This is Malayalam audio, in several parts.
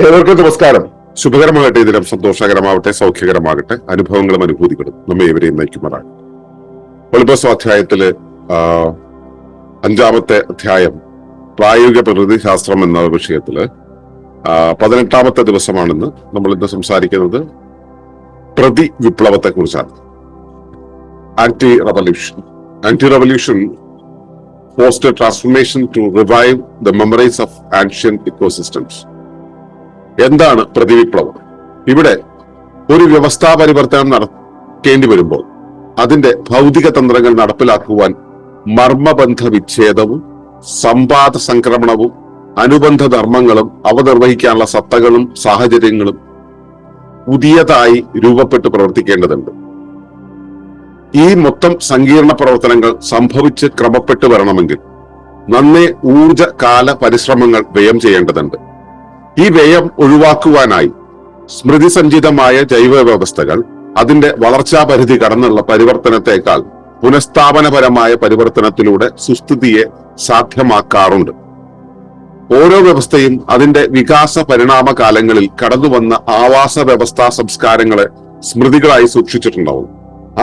ഏവർക്കും നമസ്കാരം. ശുഭകരമാകട്ടെ ഈ ദിനം. സന്തോഷകരമാവട്ടെ സൗഖ്യകരമാകട്ടെ. അനുഭവങ്ങളും അനുഭൂതികളും നമ്മെ ഏവരെയും നയിക്കുമാറാണ് ഒളിമ്പ സ്വാധ്യായത്തിൽ അഞ്ചാമത്തെ അധ്യായം പ്രായോഗിക പ്രകൃതിശാസ്ത്രം എന്ന വിഷയത്തിൽ പതിനെട്ടാമത്തെ ദിവസമാണെന്ന് നമ്മൾ ഇന്ന് സംസാരിക്കുന്നത് പ്രതി വിപ്ലവത്തെ കുറിച്ചാണ് anti revolution anti revolution post transformation to revive the memories of ancient ecosystems എന്താണ് പ്രതിവിപ്ലവം? ഇവിടെ ഒരു വ്യവസ്ഥാ പരിവർത്തനം നടക്കേണ്ടി വരുമ്പോൾ അതിന്റെ ഭൗതിക തന്ത്രങ്ങൾ നടപ്പിലാക്കുവാൻ മർമ്മബന്ധ വിച്ഛേദവും സമ്പാദ സംക്രമണവും അനുബന്ധ ധർമ്മങ്ങളും അവ നിർവഹിക്കാനുള്ള സത്തകളും സാഹചര്യങ്ങളും പുതിയതായി രൂപപ്പെട്ട് പ്രവർത്തിക്കേണ്ടതുണ്ട്. ഈ മൊത്തം സങ്കീർണ പ്രവർത്തനങ്ങൾ സംഭവിച്ച് ക്രമപ്പെട്ടു വരണമെങ്കിൽ നന്നേ ഊർജ കാല പരിശ്രമങ്ങൾ വ്യയം ചെയ്യേണ്ടതുണ്ട്. ഈ വ്യയം ഒഴിവാക്കുവാനായി സ്മൃതി സഞ്ചിതമായ ജൈവ വ്യവസ്ഥകൾ അതിന്റെ വളർച്ചാ പരിധി കടന്നുള്ള പരിവർത്തനത്തെക്കാൾ പുനഃസ്ഥാപനപരമായ പരിവർത്തനത്തിലൂടെ സുസ്ഥിതിയെ സാധ്യമാക്കാറുണ്ട്. ഓരോ വ്യവസ്ഥയും അതിന്റെ വികാസ പരിണാമ കാലങ്ങളിൽ കടന്നുവന്ന ആവാസ വ്യവസ്ഥാ സംസ്കാരങ്ങളെ സ്മൃതികളായി സൂക്ഷിച്ചിട്ടുണ്ടാവും.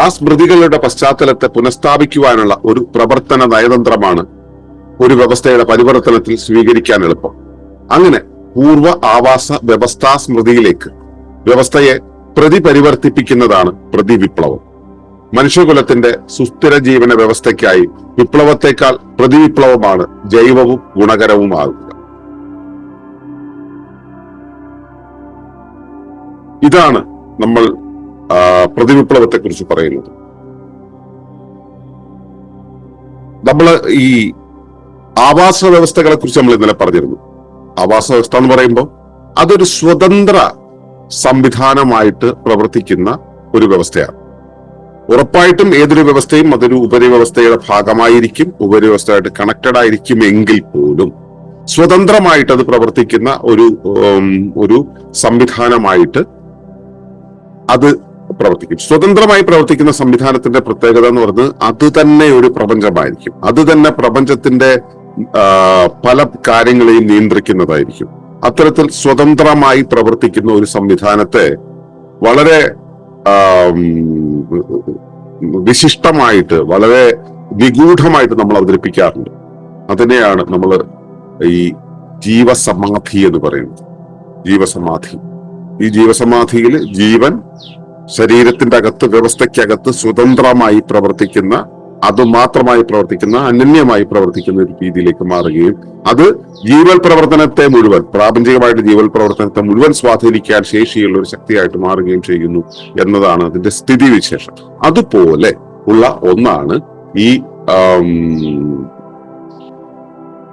ആ സ്മൃതികളുടെ പശ്ചാത്തലത്തെ പുനഃസ്ഥാപിക്കുവാനുള്ള ഒരു പ്രവർത്തന നയതന്ത്രമാണ് ഒരു വ്യവസ്ഥയുടെ പരിവർത്തനത്തിൽ സ്വീകരിക്കാൻ എളുപ്പം. അങ്ങനെ പൂർവ ആവാസ വ്യവസ്ഥാ സ്മൃതിയിലേക്ക്. വ്യവസ്ഥയെ പ്രതിപരിവർത്തിപ്പിക്കുന്നതാണ് പ്രതിവിപ്ലവം. മനുഷ്യകുലത്തിന്റെ സുസ്ഥിര ജീവന വ്യവസ്ഥയ്ക്കായി വിപ്ലവത്തെക്കാൾ പ്രതിവിപ്ലവമാണ് ജൈവവും ഗുണകരവുമാകുക. ഇതാണ് നമ്മൾ പ്രതിവിപ്ലവത്തെക്കുറിച്ച് പ്രതിവിപ്ലവത്തെ കുറിച്ച് പറയുന്നത്. നമ്മൾ ഈ ആവാസ വ്യവസ്ഥകളെ കുറിച്ച് നമ്മൾ ഇന്നലെ പറഞ്ഞിരുന്നു. ആവാസ വ്യവസ്ഥ എന്ന് പറയുമ്പോൾ അതൊരു സ്വതന്ത്ര സംവിധാനമായിട്ട് പ്രവർത്തിക്കുന്ന ഒരു വ്യവസ്ഥയാണ്. ഉറപ്പായിട്ടും ഏതൊരു വ്യവസ്ഥയും അതൊരു ഉപരിവ്യവസ്ഥയുടെ ഭാഗമായിരിക്കും ഉപരിവ്യവസ്ഥയായിട്ട് കണക്റ്റഡ് ആയിരിക്കും എങ്കിൽ പോലും സ്വതന്ത്രമായിട്ട് അത് പ്രവർത്തിക്കുന്ന ഒരു ഒരു സംവിധാനമായിട്ട് അത് പ്രവർത്തിക്കും. സ്വതന്ത്രമായി പ്രവർത്തിക്കുന്ന സംവിധാനത്തിന്റെ പ്രത്യേകത എന്ന് പറഞ്ഞത് അത് തന്നെ ഒരു പ്രപഞ്ചമായിരിക്കും. അത് തന്നെ പ്രപഞ്ചത്തിന്റെ പല കാര്യങ്ങളെയും നിയന്ത്രിക്കുന്നതായിരിക്കും. അത്തരത്തിൽ സ്വതന്ത്രമായി പ്രവർത്തിക്കുന്ന ഒരു സംവിധാനത്തെ വളരെ വിശിഷ്ടമായിട്ട് വളരെ നിഗൂഢമായിട്ട് നമ്മൾ അവതരിപ്പിക്കാറുണ്ട്. അതിനെയാണ് നമ്മൾ ഈ ജീവസമാധി എന്ന് പറയുന്നത്. ജീവസമാധി. ഈ ജീവസമാധിയിൽ ജീവൻ ശരീരത്തിന്റെ അകത്ത് വ്യവസ്ഥയ്ക്കകത്ത് സ്വതന്ത്രമായി പ്രവർത്തിക്കുന്ന അതുമാത്രമായി പ്രവർത്തിക്കുന്ന അനന്യമായി പ്രവർത്തിക്കുന്ന ഒരു രീതിയിലേക്ക് മാറുകയും അത് ജീവൽ പ്രവർത്തനത്തെ മുഴുവൻ പ്രാപഞ്ചികമായിട്ട് ജീവൽ പ്രവർത്തനത്തെ മുഴുവൻ സ്വാധീനിക്കാൻ ശേഷിയുള്ള ഒരു ശക്തിയായിട്ട് മാറുകയും ചെയ്യുന്നു എന്നതാണ് അതിന്റെ സ്ഥിതിവിശേഷം. അതുപോലെ ഉള്ള ഒന്നാണ് ഈ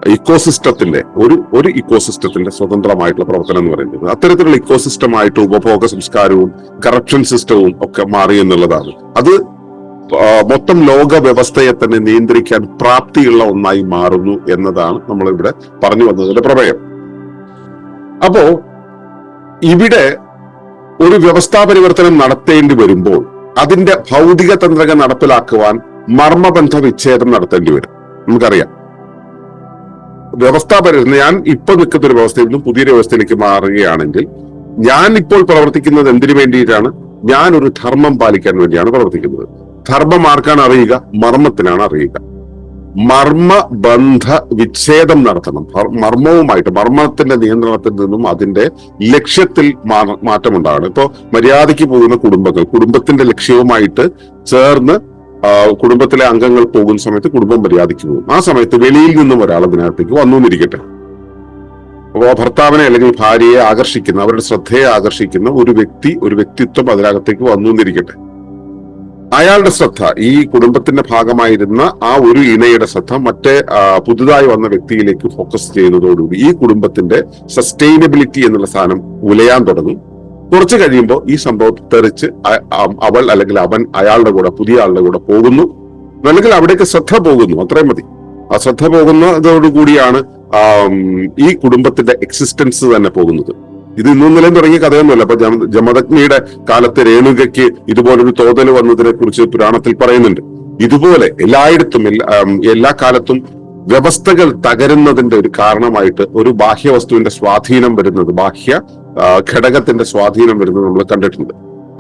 ഇക്കോസിസ്റ്റത്തിന്റെ ഒരു ഒരു ഇക്കോസിസ്റ്റത്തിന്റെ സ്വതന്ത്രമായിട്ടുള്ള പ്രവർത്തനം എന്ന് പറയുന്നത്. അത്തരത്തിലുള്ള ഇക്കോസിസ്റ്റമായിട്ട് ഉപഭോഗ സംസ്കാരവും കറപ്ഷൻ സിസ്റ്റവും ഒക്കെ മാറി എന്നുള്ളതാണ്. അത് മൊത്തം ലോക വ്യവസ്ഥയെ തന്നെ നിയന്ത്രിക്കാൻ പ്രാപ്തിയുള്ള ഒന്നായി മാറുന്നു എന്നതാണ് നമ്മൾ ഇവിടെ പറഞ്ഞു വന്നതിന്റെ പ്രമേയം. അപ്പോ ഇവിടെ ഒരു വ്യവസ്ഥാ പരിവർത്തനം നടത്തേണ്ടി വരുമ്പോൾ അതിന്റെ ഭൗതിക തന്ത്രങ്ങൾ നടപ്പിലാക്കുവാൻ മർമ്മബന്ധ വിച്ഛേദം നടത്തേണ്ടി വരും. നമുക്കറിയാം. വ്യവസ്ഥാ പരിവർത്തനം ഞാൻ ഇപ്പൊ നിൽക്കുന്ന ഒരു വ്യവസ്ഥയിൽ നിന്നും പുതിയൊരു വ്യവസ്ഥയിലേക്ക് മാറുകയാണെങ്കിൽ ഞാൻ ഇപ്പോൾ പ്രവർത്തിക്കുന്നത് എന്തിനു വേണ്ടിയിട്ടാണ്? ഞാൻ ഒരു ധർമ്മം പാലിക്കാൻ വേണ്ടിയാണ് പ്രവർത്തിക്കുന്നത്. ധർമ്മം ആർക്കാണ് അറിയുക മർമ്മത്തിനാണ് അറിയുക മർമ്മ ബന്ധ വിച്ഛേദം നടത്തണം. മർമ്മവുമായിട്ട് മർമ്മത്തിന്റെ നിയന്ത്രണത്തിൽ നിന്നും അതിന്റെ ലക്ഷ്യത്തിൽ മാറ്റമുണ്ടാകണം. ഇപ്പോ മര്യാദയ്ക്ക് പോകുന്ന കുടുംബങ്ങൾ കുടുംബത്തിന്റെ ലക്ഷ്യവുമായിട്ട് ചേർന്ന് കുടുംബത്തിലെ അംഗങ്ങൾ പോകുന്ന സമയത്ത് കുടുംബം മര്യാദയ്ക്ക് പോകും. ആ സമയത്ത് വെളിയിൽ നിന്നും ഒരാൾ അതിനകത്തേക്ക് വന്നു എന്നിരിക്കട്ടെ. അപ്പോ ഭർത്താവിനെ അല്ലെങ്കിൽ ഭാര്യയെ ആകർഷിക്കുന്ന അവരുടെ ശ്രദ്ധയെ ആകർഷിക്കുന്ന ഒരു വ്യക്തി ഒരു വ്യക്തിത്വം അതിനകത്തേക്ക് വന്നു എന്നിരിക്കട്ടെ. അയാളുടെ ശ്രദ്ധ ഈ കുടുംബത്തിന്റെ ഭാഗമായിരുന്ന ആ ഒരു ഇണയുടെ ശ്രദ്ധ മറ്റേ പുതുതായി വന്ന വ്യക്തിയിലേക്ക് ഫോക്കസ് ചെയ്യുന്നതോടുകൂടി ഈ കുടുംബത്തിന്റെ സസ്റ്റൈനബിലിറ്റി എന്നുള്ള സാധനം ഉലയാൻ തുടങ്ങി. കുറച്ച് കഴിയുമ്പോൾ ഈ സംഭവം തെറിച്ച് അവൾ അല്ലെങ്കിൽ അവൻ അയാളുടെ കൂടെ പുതിയ ആളുടെ കൂടെ പോകുന്നു. അല്ലെങ്കിൽ അവിടേക്ക് ശ്രദ്ധ പോകുന്നു അത്രയും മതി. ആ ശ്രദ്ധ പോകുന്നതോടുകൂടിയാണ് ഈ കുടുംബത്തിന്റെ എക്സിസ്റ്റൻസ് തന്നെ പോകുന്നത്. ഇത് ഇന്നും നിലയും തുടങ്ങിയ കഥയൊന്നുമല്ല. അപ്പൊ ജമദഗ്നിയുടെ കാലത്ത് രേണുകയ്ക്ക് ഇതുപോലൊരു തോന്നൽ വന്നതിനെ കുറിച്ച് പുരാണത്തിൽ പറയുന്നുണ്ട്. ഇതുപോലെ എല്ലായിടത്തും എല്ലാ കാലത്തും വ്യവസ്ഥകൾ തകരുന്നതിന്റെ ഒരു കാരണമായിട്ട് ഒരു ബാഹ്യ വസ്തുവിന്റെ സ്വാധീനം വരുന്നത് ബാഹ്യ ഘടകത്തിന്റെ സ്വാധീനം വരുന്നത് നമ്മൾ കണ്ടിട്ടുണ്ട്.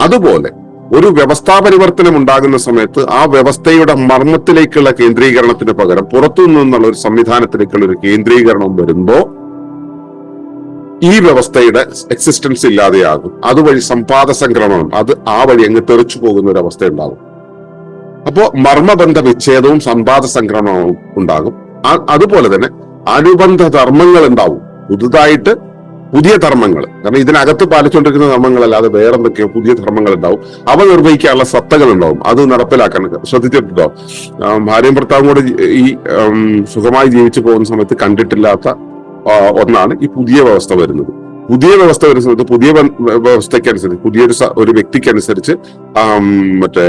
അതുപോലെ ഒരു വ്യവസ്ഥാ പരിവർത്തനം ഉണ്ടാകുന്ന സമയത്ത് ആ വ്യവസ്ഥയുടെ മർമ്മത്തിലേക്കുള്ള കേന്ദ്രീകരണത്തിന് പകരം പുറത്തു നിന്നുള്ള ഒരു സംവിധാനത്തിലേക്കുള്ള ഒരു കേന്ദ്രീകരണം വരുമ്പോ ഈ വ്യവസ്ഥയുടെ എക്സിസ്റ്റൻസ് ഇല്ലാതെയാകും. അതുവഴി സമ്പാദ സംക്രമണം അത് ആ വഴി അങ്ങ് തെറിച്ചു പോകുന്ന ഒരു അവസ്ഥ ഉണ്ടാകും. അപ്പോ മർമ്മബന്ധ വിച്ഛേദവും സമ്പാദ സംക്രമണവും ഉണ്ടാകും. അതുപോലെ തന്നെ അനുബന്ധ ധർമ്മങ്ങൾ ഉണ്ടാവും. പുതുതായിട്ട് പുതിയ ധർമ്മങ്ങൾ. കാരണം ഇതിനകത്ത് പാലിച്ചുകൊണ്ടിരിക്കുന്ന ധർമ്മങ്ങളല്ലാതെ വേറെ എന്തൊക്കെയോ പുതിയ ധർമ്മങ്ങൾ ഉണ്ടാവും. അവ നിർവഹിക്കാനുള്ള സത്തകൾ ഉണ്ടാവും. അത് നടപ്പിലാക്കാൻ ശ്രദ്ധിച്ചിട്ടുണ്ടോ? ഭാര്യയും ഭർത്താവും കൂടെ ഈ- സുഖമായി ജീവിച്ചു പോകുന്ന സമയത്ത് കണ്ടിട്ടില്ലാത്ത ഒന്നാണ് ഈ പുതിയ വ്യവസ്ഥ വരുന്നത്. പുതിയ വ്യവസ്ഥ വരുന്ന സമയത്ത് പുതിയ വ്യവസ്ഥയ്ക്കനുസരിച്ച് പുതിയൊരു ഒരു വ്യക്തിക്കനുസരിച്ച് മറ്റേ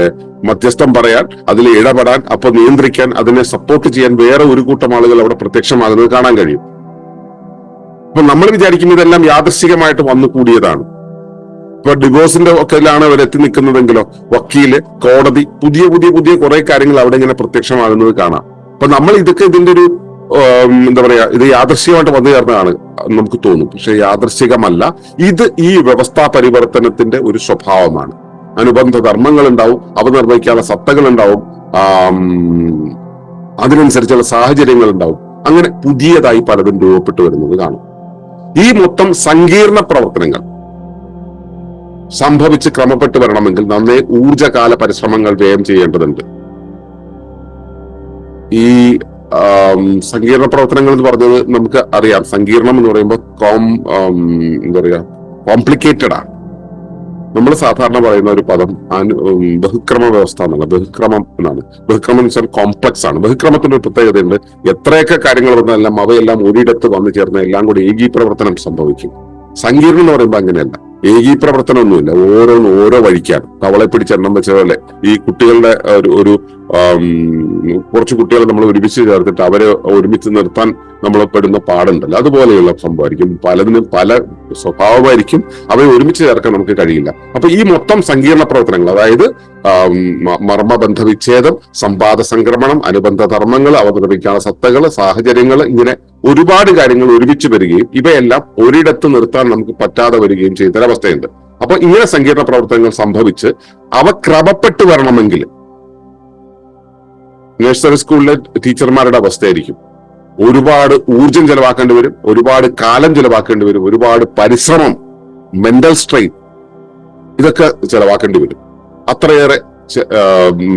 മധ്യസ്ഥം പറയാൻ അതിൽ ഇടപെടാൻ അപ്പൊ നിയന്ത്രിക്കാൻ അതിനെ സപ്പോർട്ട് ചെയ്യാൻ വേറെ ഒരു കൂട്ടം ആളുകൾ അവിടെ പ്രത്യക്ഷമാകുന്നത് കാണാൻ കഴിയും. അപ്പൊ നമ്മൾ വിചാരിക്കുന്ന ഇതെല്ലാം യാദൃശികമായിട്ട് വന്നു കൂടിയതാണ്. ഇപ്പൊ ഡിവോഴ്സിന്റെ ഒക്കെയിലാണ് അവർ എത്തി നിൽക്കുന്നതെങ്കിലോ വക്കീൽ കോടതി പുതിയ പുതിയ പുതിയ കുറെ കാര്യങ്ങൾ അവിടെ ഇങ്ങനെ പ്രത്യക്ഷമാകുന്നത് കാണാം. അപ്പൊ നമ്മൾ ഇതൊക്കെ ഇതിന്റെ ഒരു എന്താ പറയാ ഇത് യാദൃശ്യമായിട്ട് വന്നു ചേർന്നതാണ് നമുക്ക് തോന്നും. പക്ഷെ യാദൃശികമല്ല ഇത് ഈ വ്യവസ്ഥാ പരിവർത്തനത്തിന്റെ ഒരു സ്വഭാവമാണ്. അനുബന്ധ ധർമ്മങ്ങൾ ഉണ്ടാവും അവ നിർവഹിക്കാനുള്ള സത്തകൾ ഉണ്ടാവും അതിനനുസരിച്ചുള്ള സാഹചര്യങ്ങൾ ഉണ്ടാവും അങ്ങനെ പുതിയതായി പലതും രൂപപ്പെട്ടു വരുന്നത് കാണും. ഈ മൊത്തം സങ്കീർണ പ്രവർത്തനങ്ങൾ സംഭവിച്ച് ക്രമപ്പെട്ട് വരണമെങ്കിൽ നന്നേ ഊർജകാല പരിശ്രമങ്ങൾ വ്യയം ചെയ്യേണ്ടതുണ്ട്. ഈ സങ്കീർണ പ്രവർത്തനങ്ങൾ എന്ന് പറഞ്ഞത് നമുക്ക് അറിയാം. സങ്കീർണം എന്ന് പറയുമ്പോൾ കോം എന്താ പറയാ കോംപ്ലിക്കേറ്റഡ് ആണ്. നമ്മൾ സാധാരണ പറയുന്ന ഒരു പദം ബഹുക്രമ വ്യവസ്ഥ എന്നുള്ള ബഹുക്രമം എന്നാണ്. ബഹുക്രമം എന്ന് വെച്ചാൽ കോംപ്ലക്സ് ആണ്. ബഹുക്രമത്തിന്റെ ഒരു പ്രത്യേകതയുണ്ട്. എത്രയൊക്കെ കാര്യങ്ങൾ വന്നാലും അവയെല്ലാം ഒരിടത്ത് വന്നു ചേർന്ന എല്ലാം കൂടി ഏകീപ്രവർത്തനം സംഭവിക്കും. സങ്കീർണം എന്ന് പറയുമ്പോൾ അങ്ങനെയല്ല. ഏകീപ്രവർത്തനമൊന്നുമില്ല. ഓരോന്ന് ഓരോ വഴിക്കാണ്. തവളെ പിടിച്ചെണ്ണം വെച്ച പോലെ ഈ കുട്ടികളുടെ ഒരു ഒരു കുറച്ച് കുട്ടികളെ നമ്മൾ ഒരുമിച്ച് ചേർത്തിട്ട് അവരെ ഒരുമിച്ച് നിർത്താൻ നമ്മൾ പെടുന്ന പാടുണ്ടല്ലോ. അതുപോലെയുള്ള സംഭവമായിരിക്കും. പലതിനും പല സ്വഭാവമായിരിക്കും. അവയെ ഒരുമിച്ച് ചേർക്കാൻ നമുക്ക് കഴിയില്ല. അപ്പൊ ഈ മൊത്തം സങ്കീർണ പ്രവർത്തനങ്ങൾ അതായത് മർമ്മബന്ധ വിച്ഛേദം സമ്പാദ സംക്രമണം അനുബന്ധ ധർമ്മങ്ങൾ അവതരിപ്പിക്കാനുള്ള സത്തകൾ സാഹചര്യങ്ങൾ ഇങ്ങനെ ഒരുപാട് കാര്യങ്ങൾ ഒരുമിച്ച് വരികയും ഇവയെല്ലാം ഒരിടത്ത് നിർത്താൻ നമുക്ക് പറ്റാതെ വരികയും ചെയ്യുന്ന ഒരവസ്ഥയുണ്ട് അപ്പൊ ഇങ്ങനെ സങ്കീർണ പ്രവർത്തനങ്ങൾ സംഭവിച്ച് അവ ക്രമപ്പെട്ട് വരണമെങ്കിൽ നഴ്സറി സ്കൂളിലെ ടീച്ചർമാരുടെ അവസ്ഥയായിരിക്കും. ഒരുപാട് ഊർജം ചെലവാക്കേണ്ടി വരും ഒരുപാട് കാലം ചെലവാക്കേണ്ടി വരും ഒരുപാട് പരിശ്രമം മെന്റൽ സ്ട്രെയിൻ ഇതൊക്കെ ചെലവാക്കേണ്ടി വരും. അത്രയേറെ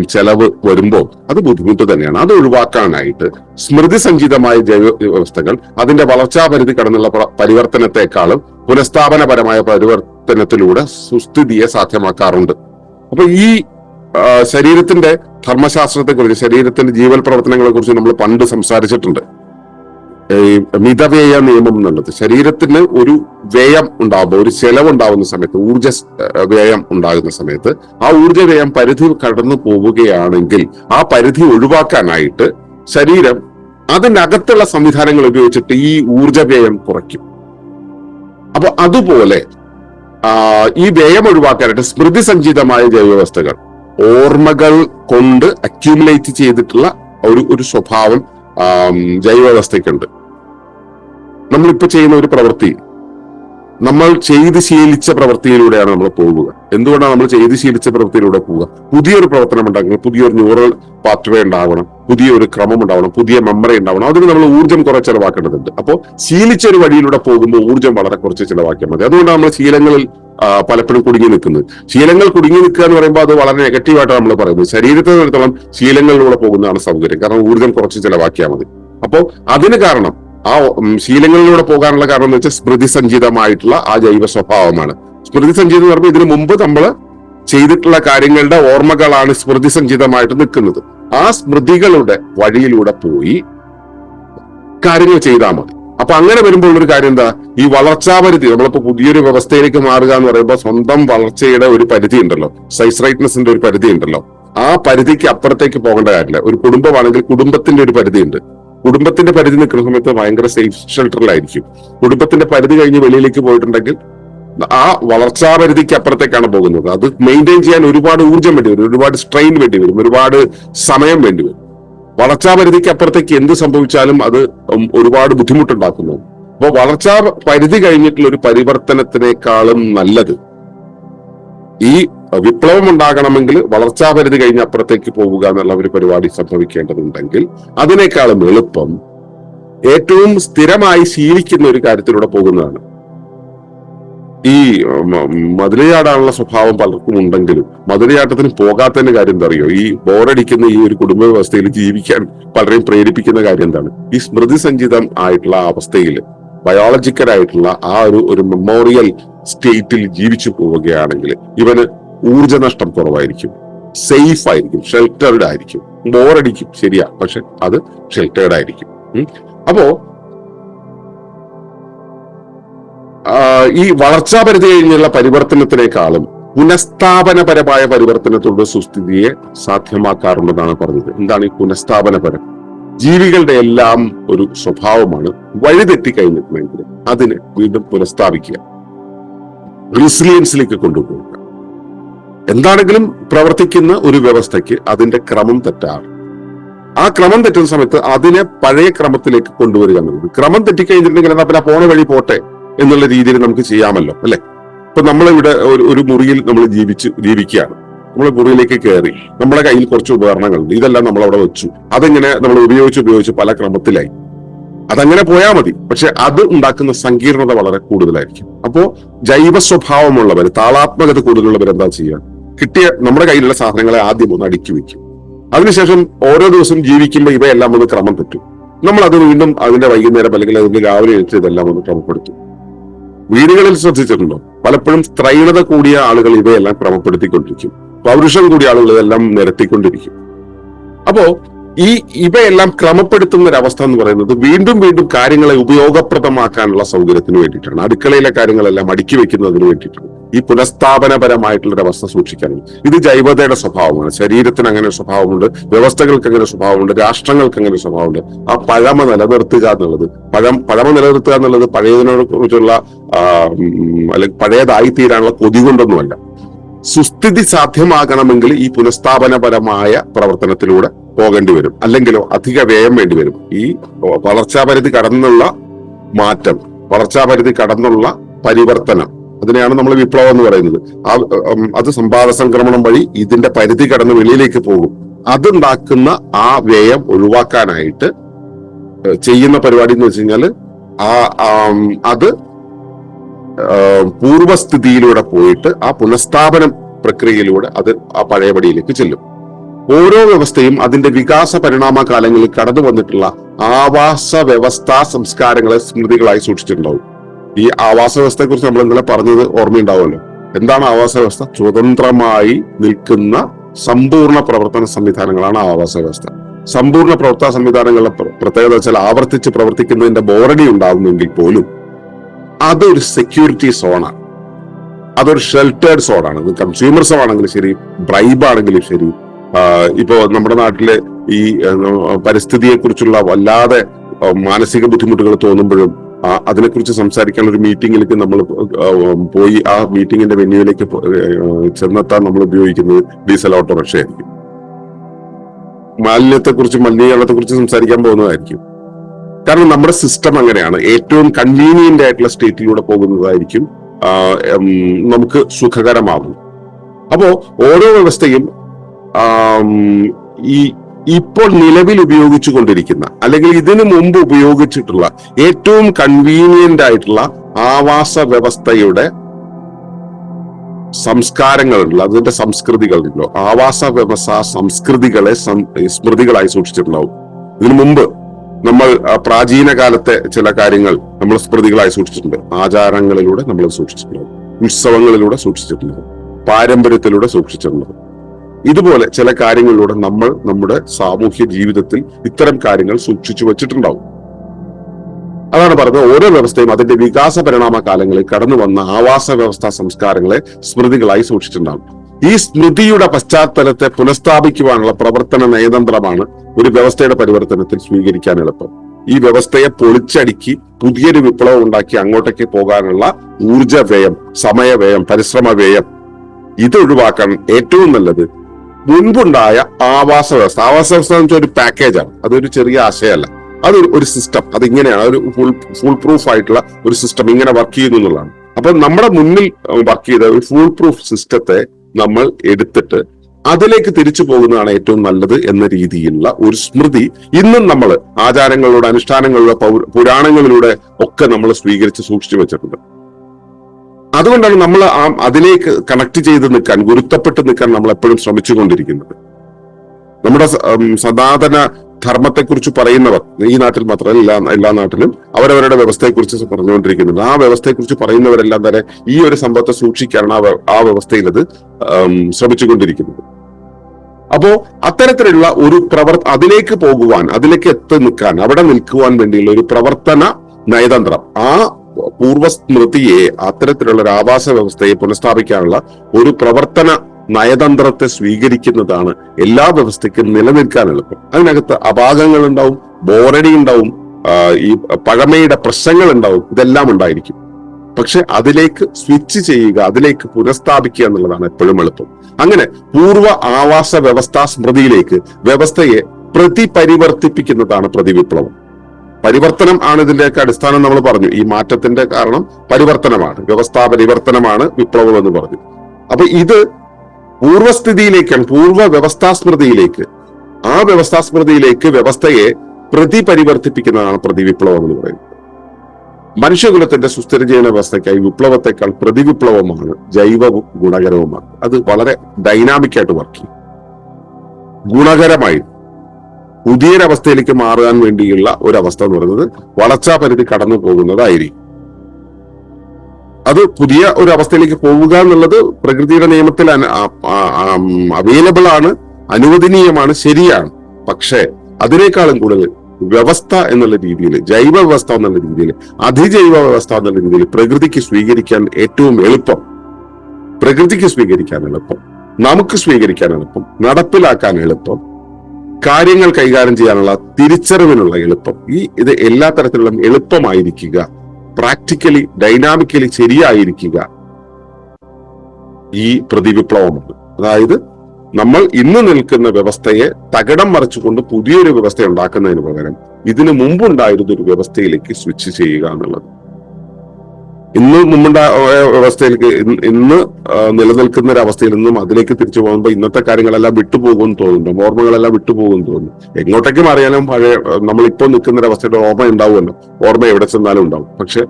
ചെലവ് വരുമ്പോൾ അത് ബുദ്ധിമുട്ട് തന്നെയാണ്. അത് ഒഴിവാക്കാനായിട്ട് സ്മൃതി സഞ്ചിതമായ ജൈവ വ്യവസ്ഥകൾ അതിന്റെ വളർച്ചാ പരിധി കടന്നുള്ള പ്ര- പരിവർത്തനത്തെക്കാളും പുനഃസ്ഥാപനപരമായ പരിവർത്തനത്തിലൂടെ സുസ്ഥിതിയെ സാധ്യമാക്കാറുണ്ട്. അപ്പൊ ഈ ശരീരത്തിന്റെ ധർമ്മശാസ്ത്രത്തെ കുറിച്ച് ശരീരത്തിന്റെ ജീവൽ പ്രവർത്തനങ്ങളെ കുറിച്ച് നമ്മൾ പണ്ട് സംസാരിച്ചിട്ടുണ്ട്. ഈ മിതവ്യയ നിയമം എന്നുള്ളത് ശരീരത്തിന് ഒരു വ്യയം ഉണ്ടാകുമ്പോൾ ഒരു ചെലവ് ഉണ്ടാകുന്ന സമയത്ത് ഊർജ വ്യയം ഉണ്ടാകുന്ന സമയത്ത് ആ ഊർജ വ്യയം പരിധി കടന്നു പോവുകയാണെങ്കിൽ ആ പരിധി ഒഴിവാക്കാനായിട്ട് ശരീരം അതിനകത്തുള്ള സംവിധാനങ്ങൾ ഉപയോഗിച്ചിട്ട് ഈ ഊർജ വ്യയം കുറയ്ക്കും. അപ്പൊ അതുപോലെ ഈ വ്യയം ഒഴിവാക്കാനായിട്ട് സ്മൃതി സഞ്ചിതമായ ജൈവവസ്തുക്കൾ ഓർമ്മകൾ കൊണ്ട് അക്യൂമുലേറ്റ് ചെയ്തിട്ടുള്ള ഒരു ഒരു സ്വഭാവം ജൈവവ്യവസ്ഥയ്ക്കുണ്ട് നമ്മളിപ്പോ ചെയ്യുന്ന ഒരു പ്രവൃത്തി നമ്മൾ ചെയ്ത് ശീലിച്ച പ്രവൃത്തിയിലൂടെയാണ് നമ്മൾ പോവുക എന്തുകൊണ്ടാണ് നമ്മൾ ചെയ്ത് ശീലിച്ച പ്രവൃത്തിയിലൂടെ പോവുക പുതിയൊരു പ്രവർത്തനം ഉണ്ടാക്കണം പുതിയൊരു ന്യൂറൽ പാത്വേ ഉണ്ടാവണം പുതിയൊരു ക്രമം ഉണ്ടാവണം പുതിയ മെമ്മറി ഉണ്ടാവണം അതിന് നമ്മൾ ഊർജം കുറെ ചിലവാക്കേണ്ടതുണ്ട്. അപ്പോൾ ശീലിച്ച ഒരു വഴിയിലൂടെ പോകുമ്പോൾ ഊർജം വളരെ കുറച്ച് ചിലവാക്കിയാൽ മതി. അതുകൊണ്ടാണ് നമ്മൾ ശീലങ്ങളിൽ പലപ്പോഴും കുടുങ്ങി നിൽക്കുന്നത്. ശീലങ്ങൾ കുടുങ്ങി നിൽക്കുക എന്ന് പറയുമ്പോൾ അത് വളരെ നെഗറ്റീവായിട്ടാണ് നമ്മൾ പറയുന്നത്. ശരീരത്തെ സംബന്ധിച്ചിടത്തോളം ശീലങ്ങളിലൂടെ പോകുന്നതാണ് സൗകര്യം. കാരണം ഊർജം കുറച്ച് ചിലവാക്കിയാൽ മതി. അപ്പോൾ അതിന് കാരണം ആ ശീലങ്ങളിലൂടെ പോകാനുള്ള കാരണം എന്ന് വെച്ചാൽ സ്മൃതി സഞ്ചിതമായിട്ടുള്ള ആ ജൈവ സ്വഭാവമാണ്. സ്മൃതി സഞ്ചിതം എന്ന് പറയുമ്പോൾ ഇതിനു മുമ്പ് നമ്മൾ ചെയ്തിട്ടുള്ള കാര്യങ്ങളുടെ ഓർമ്മകളാണ് സ്മൃതി സഞ്ചിതമായിട്ട് നിൽക്കുന്നത്. ആ സ്മൃതികളുടെ വഴിയിലൂടെ പോയി കാര്യങ്ങൾ ചെയ്താൽ മതി. അപ്പൊ അങ്ങനെ വരുമ്പോൾ ഒരു കാര്യം എന്താ? ഈ വളർച്ചാപരിധി നമ്മളിപ്പോ പുതിയൊരു വ്യവസ്ഥയിലേക്ക് മാറുക എന്ന് പറയുമ്പോൾ സ്വന്തം വളർച്ചയുടെ ഒരു പരിധി ഉണ്ടല്ലോ. സൈസ് റൈറ്റ്നസിന്റെ ഒരു പരിധി ഉണ്ടല്ലോ. ആ പരിധിക്ക് അപ്പുറത്തേക്ക് പോകേണ്ട കാര്യമില്ല. ഒരു കുടുംബമാണെങ്കിൽ കുടുംബത്തിന്റെ ഒരു പരിധി ഉണ്ട്. കുടുംബത്തിന്റെ പരിധി നിൽക്കുന്ന സമയത്ത് ഭയങ്കര സേഫ് ഷെൽട്ടറിലായിരിക്കും കുടുംബത്തിന്റെ പരിധി കഴിഞ്ഞ് വെളിയിലേക്ക് പോയിട്ടുണ്ടെങ്കിൽ ആ വളർച്ചാ പരിധിക്ക് അപ്പുറത്തേക്കാണ് പോകുന്നത്. അത് മെയിന്റെയിൻ ചെയ്യാൻ ഒരുപാട് ഊർജം വേണ്ടി വരും ഒരുപാട് സ്ട്രെയിൻ വേണ്ടി വരും ഒരുപാട് സമയം വേണ്ടി വരും. വളർച്ചാ പരിധിക്ക് അപ്പുറത്തേക്ക് എന്ത് സംഭവിച്ചാലും അത് ഒരുപാട് ബുദ്ധിമുട്ടുണ്ടാക്കുന്നു. അപ്പൊ വളർച്ചാ പരിധി കഴിഞ്ഞിട്ടുള്ള ഒരു പരിവർത്തനത്തിനേക്കാളും നല്ലത് ഈ വിപ്ലവം ഉണ്ടാകണമെങ്കിൽ വളർച്ചാ പരിധി കഴിഞ്ഞ് അപ്പുറത്തേക്ക് പോവുക എന്നുള്ള ഒരു പരിപാടി സംഭവിക്കേണ്ടതുണ്ടെങ്കിൽ അതിനേക്കാളും എളുപ്പം ഏറ്റവും സ്ഥിരമായി ശീലിക്കുന്ന ഒരു കാര്യത്തിലൂടെ പോകുന്നതാണ്. ഈ മതിലയാടാനുള്ള സ്വഭാവം പലർക്കും ഉണ്ടെങ്കിലും മതിലയാട്ടത്തിന് പോകാത്തതിന്റെ കാര്യം എന്താ അറിയോ ഈ ബോറടിക്കുന്ന ഈ ഒരു കുടുംബ വ്യവസ്ഥയിൽ ജീവിക്കാൻ പലരെയും പ്രേരിപ്പിക്കുന്ന കാര്യം എന്താണ്? ഈ സ്മൃതി സഞ്ചിതം ആയിട്ടുള്ള അവസ്ഥയിൽ ബയോളജിക്കൽ ആയിട്ടുള്ള ആ ഒരു ഒരു മെമ്മോറിയൽ സ്റ്റേറ്റിൽ ജീവിച്ചു പോവുകയാണെങ്കിൽ ഇവന് ഊർജനഷ്ടം കുറവായിരിക്കും. സേഫ് ആയിരിക്കും ഷെൽട്ടേർഡ് ആയിരിക്കും. ബോറടിക്കും ശരിയാ. പക്ഷെ അത് ഷെൽട്ടേർഡ് ആയിരിക്കും. അപ്പോ ഈ വളർച്ചാ പരിധി കഴിഞ്ഞുള്ള പരിവർത്തനത്തിനേക്കാളും പുനഃസ്ഥാപനപരമായ പരിവർത്തനത്തോട് സുസ്ഥിതിയെ സാധ്യമാക്കാറുണ്ടെന്നാണ് പറഞ്ഞത്. എന്താണ് ഈ പുനഃസ്ഥാപനപരം? ജീവികളുടെ എല്ലാം ഒരു സ്വഭാവമാണ് വഴിതെറ്റി കഴിഞ്ഞിട്ടുണ്ടെങ്കിൽ അതിനെ വീണ്ടും പുനഃസ്ഥാപിക്കുക. റിസിലിയൻസിലേക്ക് കൊണ്ടുപോകുക എന്താണെങ്കിലും പ്രവർത്തിക്കുന്ന ഒരു വ്യവസ്ഥയ്ക്ക് അതിന്റെ ക്രമം തെറ്റാറ്. ആ ക്രമം തെറ്റുന്ന സമയത്ത് അതിനെ പഴയ ക്രമത്തിലേക്ക് കൊണ്ടുവരിക എന്നുള്ളത്. ക്രമം തെറ്റിക്കഴിഞ്ഞിട്ടുണ്ടെങ്കിൽ എന്നാ പിന്നെ പോണ വഴി പോട്ടെ എന്നുള്ള രീതിയിൽ നമുക്ക് ചെയ്യാമല്ലോ അല്ലെ? ഇപ്പൊ നമ്മളിവിടെ ഒരു ഒരു മുറിയിൽ നമ്മൾ ജീവിച്ചു ജീവിക്കുകയാണ്. നമ്മൾ മുറിയിലേക്ക് കയറി നമ്മുടെ കയ്യിൽ കുറച്ച് ഉപകരണങ്ങളുണ്ട്. ഇതെല്ലാം നമ്മൾ അവിടെ വെച്ചു. അതിങ്ങനെ നമ്മൾ ഉപയോഗിച്ച് ഉപയോഗിച്ച് പല ക്രമത്തിലായി. അതങ്ങനെ പോയാൽ മതി. പക്ഷെ അത് ഉണ്ടാക്കുന്ന സങ്കീർണത വളരെ കൂടുതലായിരിക്കും. അപ്പോ ജൈവ സ്വഭാവമുള്ളവർ താളാത്മകത കൂടുതലുള്ളവർ എന്താ ചെയ്യുക? കിട്ടിയ നമ്മുടെ കയ്യിലുള്ള സാധനങ്ങളെ ആദ്യം ഒന്ന് അടുക്കി വെക്കും. അതിനുശേഷം ഓരോ ദിവസം ജീവിക്കുമ്പോൾ ഇവയെല്ലാം ഒന്ന് ക്രമം തെറ്റും. നമ്മൾ അത് വീണ്ടും അതിന്റെ വൈകുന്നേരം അല്ലെങ്കിൽ അതിന്റെ രാവിലെ എഴുത്ത് ഇതെല്ലാം ഒന്ന് ക്രമപ്പെടുത്തും. വീടുകളിൽ ശ്രദ്ധിച്ചിട്ടുണ്ടോ? പലപ്പോഴും സ്ത്രൈണത കൂടിയ ആളുകൾ ഇവയെല്ലാം ക്രമപ്പെടുത്തിക്കൊണ്ടിരിക്കും. പൗരുഷം കൂടിയ ആളുകൾ ഇതെല്ലാം നിരത്തിക്കൊണ്ടിരിക്കും. അപ്പോ ഈ ഇവയെല്ലാം ക്രമപ്പെടുത്തുന്ന ഒരു അവസ്ഥ എന്ന് പറയുന്നത് വീണ്ടും വീണ്ടും കാര്യങ്ങളെ ഉപയോഗപ്രദമാക്കാനുള്ള സൗകര്യത്തിന് വേണ്ടിയിട്ടാണ്. അടുക്കളയിലെ കാര്യങ്ങളെല്ലാം അടുക്കി വെക്കുന്നതിന് വേണ്ടിയിട്ടാണ്. ഈ പുനഃസ്ഥാപനപരമായിട്ടുള്ള അവസ്ഥ സൂക്ഷിക്കാനും. ഇത് ജൈവതയുടെ സ്വഭാവമാണ്. ശരീരത്തിന് അങ്ങനെ ഒരു സ്വഭാവമുണ്ട്. വ്യവസ്ഥകൾക്ക് അങ്ങനെ സ്വഭാവമുണ്ട്. രാഷ്ട്രങ്ങൾക്ക് അങ്ങനെ സ്വഭാവമുണ്ട്. ആ പഴമ നിലനിർത്തുക എന്നുള്ളത് പഴം പഴമ നിലനിർത്തുക എന്നുള്ളത് പഴയതിനെ കുറിച്ചുള്ള അല്ലെങ്കിൽ പഴയതായി തീരാനുള്ള കൊതി കൊണ്ടൊന്നുമല്ല. സുസ്ഥിതി സാധ്യമാകണമെങ്കിൽ ഈ പുനഃസ്ഥാപനപരമായ പ്രവർത്തനത്തിലൂടെ പോകേണ്ടി വരും. അല്ലെങ്കിലോ അധിക വ്യയം വേണ്ടി വരും. ഈ വളർച്ചാ പരിധി കടന്നുള്ള മാറ്റം വളർച്ചാ പരിധി കടന്നുള്ള പരിവർത്തനം അതിനെയാണ് നമ്മൾ വിപ്ലവം എന്ന് പറയുന്നത്. അത് സമ്പാദ സംക്രമണം വഴി ഇതിന്റെ പരിധി കടന്ന് വെളിയിലേക്ക് പോകും. അതുണ്ടാക്കുന്ന ആ വ്യയം ഒഴിവാക്കാനായിട്ട് ചെയ്യുന്ന പരിപാടി എന്ന് വെച്ച് കഴിഞ്ഞാൽ ആ അത് പൂർവസ്ഥിതിയിലൂടെ പോയിട്ട് ആ പുനഃസ്ഥാപനം പ്രക്രിയയിലൂടെ അത് ആ പഴയപടിയിലേക്ക് ചെല്ലും. ഓരോ വ്യവസ്ഥയും അതിന്റെ വികാസ പരിണാമ കാലങ്ങളിൽ കടന്നു വന്നിട്ടുള്ള ആവാസ വ്യവസ്ഥാ സംസ്കാരങ്ങളെ സ്മൃതികളായി സൂക്ഷിച്ചിട്ടുണ്ടാവും. ഈ ആവാസ വ്യവസ്ഥയെ കുറിച്ച് നമ്മൾ ഇന്നലെ പറഞ്ഞത് ഓർമ്മയുണ്ടാവുമല്ലോ. എന്താണ് ആവാസ വ്യവസ്ഥ? സ്വതന്ത്രമായി നിൽക്കുന്ന സമ്പൂർണ പ്രവർത്തന സംവിധാനങ്ങളാണ് ആവാസ വ്യവസ്ഥ. സമ്പൂർണ പ്രവർത്തന സംവിധാനങ്ങളുടെ പ്ര- പ്രത്യേകത വെച്ചാൽ ആവർത്തിച്ച് പ്രവർത്തിക്കുന്നതിന്റെ ബോറടി ഉണ്ടാകുന്നെങ്കിൽ പോലും അതൊരു സെക്യൂരിറ്റി സോണാണ് അതൊരു ഷെൽട്ടേഡ് സോണാണ് ഇത് ആണെങ്കിലും ശരി ബ്രൈബ് ആണെങ്കിലും ശരി. ഇപ്പോ നമ്മുടെ നാട്ടിലെ ഈ പരിസ്ഥിതിയെ കുറിച്ചുള്ള വല്ലാതെ മാനസിക ബുദ്ധിമുട്ടുകൾ തോന്നുമ്പോഴും അതിനെക്കുറിച്ച് സംസാരിക്കാൻ ഒരു മീറ്റിംഗിലേക്ക് നമ്മൾ പോയി ആ മീറ്റിംഗിന്റെ വെന്യൂവിലേക്ക് ചെന്നെത്താൻ നമ്മൾ ഉപയോഗിക്കുന്നത് ഡീസൽ ഓട്ടോറിക്ഷ ആയിരിക്കും. മാലിന്യത്തെ കുറിച്ച് മലിനീകരണത്തെ കുറിച്ച് സംസാരിക്കാൻ പോകുന്നതായിരിക്കും. കാരണം നമ്മുടെ സിസ്റ്റം അങ്ങനെയാണ്. ഏറ്റവും കൺവീനിയന്റ് ആയിട്ടുള്ള സ്റ്റേറ്റിലൂടെ പോകുന്നതായിരിക്കും നമുക്ക് സുഖകരമാകും അപ്പോ ഓരോ വ്യവസ്ഥയും ഈ ഇപ്പോൾ നിലവിൽ ഉപയോഗിച്ചു കൊണ്ടിരിക്കുന്ന അല്ലെങ്കിൽ ഇതിനു മുമ്പ് ഉപയോഗിച്ചിട്ടുള്ള ഏറ്റവും കൺവീനിയന്റ് ആയിട്ടുള്ള ആവാസ വ്യവസ്ഥയുടെ സംസ്കാരങ്ങളുണ്ടല്ലോ അതിന്റെ സംസ്കൃതികളുണ്ടല്ലോ. ആവാസ വ്യവസ്ഥ സംസ്കൃതികളെ സ്മൃതികളായി സൂക്ഷിച്ചിട്ടുണ്ടാവും. ഇതിനു മുമ്പ് നമ്മൾ പ്രാചീന കാലത്തെ ചില കാര്യങ്ങൾ നമ്മൾ സ്മൃതികളായി സൂക്ഷിച്ചിട്ടുണ്ട്. ആചാരങ്ങളിലൂടെ നമ്മൾ സൂക്ഷിച്ചിട്ടുണ്ട്. ഉത്സവങ്ങളിലൂടെ സൂക്ഷിച്ചിട്ടുണ്ട്. പാരമ്പര്യത്തിലൂടെ സൂക്ഷിച്ചിട്ടുണ്ട്. ഇതുപോലെ ചില കാര്യങ്ങളിലൂടെ നമ്മൾ നമ്മുടെ സാമൂഹ്യ ജീവിതത്തിൽ ഇത്തരം കാര്യങ്ങൾ സൂക്ഷിച്ചു വെച്ചിട്ടുണ്ടാവും. അതാണ് പറഞ്ഞത് ഓരോ വ്യവസ്ഥയും അതിന്റെ വികാസ പരിണാമ കാലങ്ങളിൽ കടന്നു വന്ന ആവാസ വ്യവസ്ഥാ സംസ്കാരങ്ങളെ സ്മൃതികളായി സൂക്ഷിച്ചിട്ടുണ്ടാവും. ഈ സ്മൃതിയുടെ പശ്ചാത്തലത്തെ പുനഃസ്ഥാപിക്കുവാനുള്ള പ്രവർത്തന നയതന്ത്രമാണ് ഒരു വ്യവസ്ഥയുടെ പരിവർത്തനത്തിൽ സ്വീകരിക്കാൻ എളുപ്പം. ഈ വ്യവസ്ഥയെ പൊളിച്ചടുക്കി പുതിയൊരു വിപ്ലവം ഉണ്ടാക്കി അങ്ങോട്ടേക്ക് പോകാനുള്ള ഊർജ വ്യയം സമയവ്യയം പരിശ്രമ വ്യയം ഇത് ഒഴിവാക്കാൻ ഏറ്റവും നല്ലത് മുൻപുണ്ടായ ആവാസ വ്യവസ്ഥ. ആവാസ വ്യവസ്ഥ എന്ന് വെച്ചാൽ ഒരു പാക്കേജാണ് അതൊരു ചെറിയ ആശയമല്ല അത് ഒരു സിസ്റ്റം അത് ഇങ്ങനെയാണ് ഒരു ഫുൾ ഫുൾ പ്രൂഫ് ആയിട്ടുള്ള ഒരു സിസ്റ്റം ഇങ്ങനെ വർക്ക് ചെയ്യുന്നു എന്നുള്ളതാണ്. അപ്പൊ നമ്മുടെ മുന്നിൽ വർക്ക് ചെയ്ത ഒരു ഫുൾ പ്രൂഫ് സിസ്റ്റത്തെ നമ്മൾ എടുത്തിട്ട് അതിലേക്ക് തിരിച്ചു പോകുന്നതാണ് ഏറ്റവും നല്ലത് എന്ന രീതിയിലുള്ള ഒരു സ്മൃതി ഇന്നും നമ്മൾ ആചാരങ്ങളിലൂടെ അനുഷ്ഠാനങ്ങളിലൂടെ പുരാണങ്ങളിലൂടെ ഒക്കെ നമ്മൾ സ്വീകരിച്ച് സൂക്ഷിച്ചു വെച്ചിട്ടുണ്ട്. അതുകൊണ്ടാണ് നമ്മൾ ആ അതിലേക്ക് കണക്ട് ചെയ്ത് നിൽക്കാൻ ഗുരുത്തപ്പെട്ട് നിൽക്കാൻ നമ്മൾ എപ്പോഴും ശ്രമിച്ചുകൊണ്ടിരിക്കുന്നത്. നമ്മുടെ സനാതന ധർമ്മത്തെക്കുറിച്ച് പറയുന്നവർ ഈ നാട്ടിൽ മാത്രമല്ല എല്ലാ എല്ലാ നാട്ടിലും അവരവരുടെ വ്യവസ്ഥയെക്കുറിച്ച് പറഞ്ഞുകൊണ്ടിരിക്കുന്നുണ്ട് ആ വ്യവസ്ഥയെക്കുറിച്ച് പറയുന്നവരെല്ലാം തന്നെ ഈ ഒരു സംഭവത്തെ സൂക്ഷിക്കാനാണ് ആ വ്യ- ആ വ്യവസ്ഥയിൽ അത് ശ്രമിച്ചുകൊണ്ടിരിക്കുന്നത്. അപ്പോ അത്തരത്തിലുള്ള ഒരു പ്രവർ അതിലേക്ക് പോകുവാൻ അതിലേക്ക് എത്തി നിൽക്കാൻ അവിടെ നിൽക്കുവാൻ വേണ്ടിയുള്ള ഒരു പ്രവർത്തന നയതന്ത്രം ആ പൂർവ സ്മൃതിയെ അത്തരത്തിലുള്ള ഒരു ആവാസ വ്യവസ്ഥയെ പുനഃസ്ഥാപിക്കാനുള്ള ഒരു പ്രവർത്തന നയതന്ത്രത്തെ സ്വീകരിക്കുന്നതാണ് എല്ലാ വ്യവസ്ഥയ്ക്കും നിലനിൽക്കാൻ എളുപ്പം. അതിനകത്ത് അപാകങ്ങൾ ഉണ്ടാവും ബോറടി ഉണ്ടാവും ഈ പഴമയുടെ പ്രശ്നങ്ങൾ ഉണ്ടാവും ഇതെല്ലാം ഉണ്ടായിരിക്കും. പക്ഷെ അതിലേക്ക് സ്വിച്ച് ചെയ്യുക അതിലേക്ക് പുനഃസ്ഥാപിക്കുക എന്നുള്ളതാണ് എപ്പോഴും എളുപ്പം. അങ്ങനെ പൂർവ ആവാസ വ്യവസ്ഥാ സ്മൃതിയിലേക്ക് വ്യവസ്ഥയെ പ്രതിപരിവർത്തിപ്പിക്കുന്നതാണ് പ്രതിവിപ്ലവം. പരിവർത്തനം ആണ് ഇതിന്റെയൊക്കെ അടിസ്ഥാനം നമ്മൾ പറഞ്ഞു. ഈ മാറ്റത്തിന്റെ കാരണം പരിവർത്തനമാണ് വ്യവസ്ഥാ പരിവർത്തനമാണ് വിപ്ലവം എന്ന് പറഞ്ഞു. അപ്പൊ ഇത് പൂർവസ്ഥിതിയിലേക്കാണ് പൂർവ വ്യവസ്ഥാസ്മൃതിയിലേക്ക് ആ വ്യവസ്ഥാ സ്മൃതിയിലേക്ക് വ്യവസ്ഥയെ പ്രതിപരിവർത്തിപ്പിക്കുന്നതാണ് പ്രതിവിപ്ലവം എന്ന് പറയുന്നത്. മനുഷ്യകുലത്തിന്റെ സുസ്ഥിര ജീവന വ്യവസ്ഥയ്ക്കായി വിപ്ലവത്തെക്കാൾ പ്രതിവിപ്ലവമാണ് ജൈവ ഗുണകരവുമാണ്. അത് വളരെ ഡൈനാമിക് ആയിട്ട് വർക്ക് ചെയ്യും. ഗുണകരമായി പുതിയൊരവസ്ഥയിലേക്ക് മാറാൻ വേണ്ടിയുള്ള ഒരു എന്ന് പറയുന്നത് വളർച്ചാ പരിധി കടന്നു പോകുന്നതായിരിക്കും അത് പുതിയ ഒരു അവസ്ഥയിലേക്ക് പോവുക എന്നുള്ളത് പ്രകൃതിയുടെ നിയമത്തിൽ അവൈലബിൾ ആണ് അനുവദനീയമാണ് ശരിയാണ്. പക്ഷേ അതിനേക്കാളും കൂടുതൽ വ്യവസ്ഥ എന്നുള്ള രീതിയിൽ ജൈവ വ്യവസ്ഥ എന്നുള്ള രീതിയിൽ അതിജൈവ വ്യവസ്ഥ എന്നുള്ള രീതിയിൽ പ്രകൃതിക്ക് സ്വീകരിക്കാൻ ഏറ്റവും എളുപ്പം. പ്രകൃതിക്ക് സ്വീകരിക്കാൻ എളുപ്പം. നമുക്ക് സ്വീകരിക്കാൻ എളുപ്പം. നടപ്പിലാക്കാൻ എളുപ്പം. കാര്യങ്ങൾ കൈകാര്യം ചെയ്യാനുള്ള തിരിച്ചറിവിനുള്ള എളുപ്പം. ഈ ഇത് എല്ലാ തരത്തിലുള്ള എളുപ്പമായിരിക്കുക പ്രാക്ടിക്കലി ഡൈനാമിക്കലി ശരിയായിരിക്കുക ഈ പ്രതിവിപ്ലവമാണ് അതായത് നമ്മൾ ഇന്ന് നിൽക്കുന്ന വ്യവസ്ഥയെ തകിടം മറിച്ചുകൊണ്ട് പുതിയൊരു വ്യവസ്ഥ ഉണ്ടാക്കുന്നതിന് പകരം ഇതിനു മുമ്പുണ്ടായിരുന്ന ഒരു വ്യവസ്ഥയിലേക്ക് സ്വിച്ച് ചെയ്യുക എന്നുള്ളത്. ഇന്ന് മുമ്പുണ്ടായ അവസ്ഥയിലേക്ക് ഇന്ന് നിലനിൽക്കുന്ന ഒരു അവസ്ഥയിൽ നിന്നും അതിലേക്ക് തിരിച്ചു പോകുമ്പോൾ ഇന്നത്തെ കാര്യങ്ങളെല്ലാം വിട്ടുപോകുമെന്ന് തോന്നുന്നു ഓർമ്മകളെല്ലാം വിട്ടുപോകുമെന്ന് തോന്നുന്നു എങ്ങോട്ടേക്കും അറിയാനും പഴയ നമ്മൾ ഇപ്പോൾ നിൽക്കുന്ന ഒരു അവസ്ഥയുടെ ഓർമ്മ ഉണ്ടാവുമല്ലോ. ഓർമ്മ എവിടെ ചെന്നാലും ഉണ്ടാവും. പക്ഷെ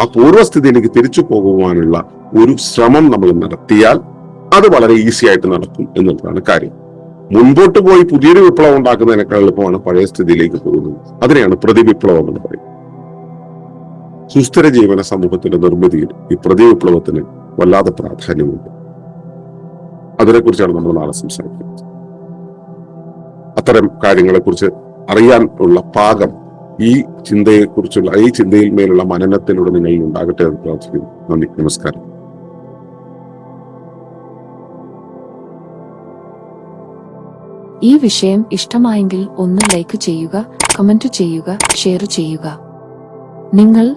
ആ പൂർവസ്ഥിതിയിലേക്ക് തിരിച്ചു പോകുവാനുള്ള ഒരു ശ്രമം നമ്മൾ നടത്തിയാൽ അത് വളരെ ഈസി ആയിട്ട് നടക്കും എന്നുള്ളതാണ് കാര്യം. മുൻപോട്ട് പോയി പുതിയൊരു വിപ്ലവം ഉണ്ടാക്കുന്നതിനേക്കാൾ എളുപ്പമാണ് പഴയ സ്ഥിതിയിലേക്ക് പോകുന്നത്. അതിനെയാണ് പ്രതിവിപ്ലവം എന്ന് പറയുന്നത്. സുസ്ഥിര ജീവന സമൂഹത്തിന്റെ നിർമ്മിതിയിൽ ഈ പ്രതിവിപ്ലവത്തിന് വല്ലാതെ പ്രാധാന്യമുണ്ട്. അതിനെക്കുറിച്ചാണ് നമ്മൾ നാളെ സംസാരിക്കുന്നത്. അത്തരം കാര്യങ്ങളെക്കുറിച്ച് അറിയാൻ ഉള്ള പാകം ഈ ചിന്തയെക്കുറിച്ചുള്ള ഈ ചിന്തയിൽ മേലുള്ള മനനത്തിലൂടെ നിങ്ങളിൽ ഉണ്ടാകട്ടെ എന്ന് പ്രാർത്ഥിക്കുന്നു. നന്ദി. നമസ്കാരം. ഈ വിഷയം ഇഷ്ടമായെങ്കിൽ ഒന്ന് ലൈക്ക് ചെയ്യുക കമന്റ് ചെയ്യുക ഷെയർ ചെയ്യുക. നിങ്ങൾ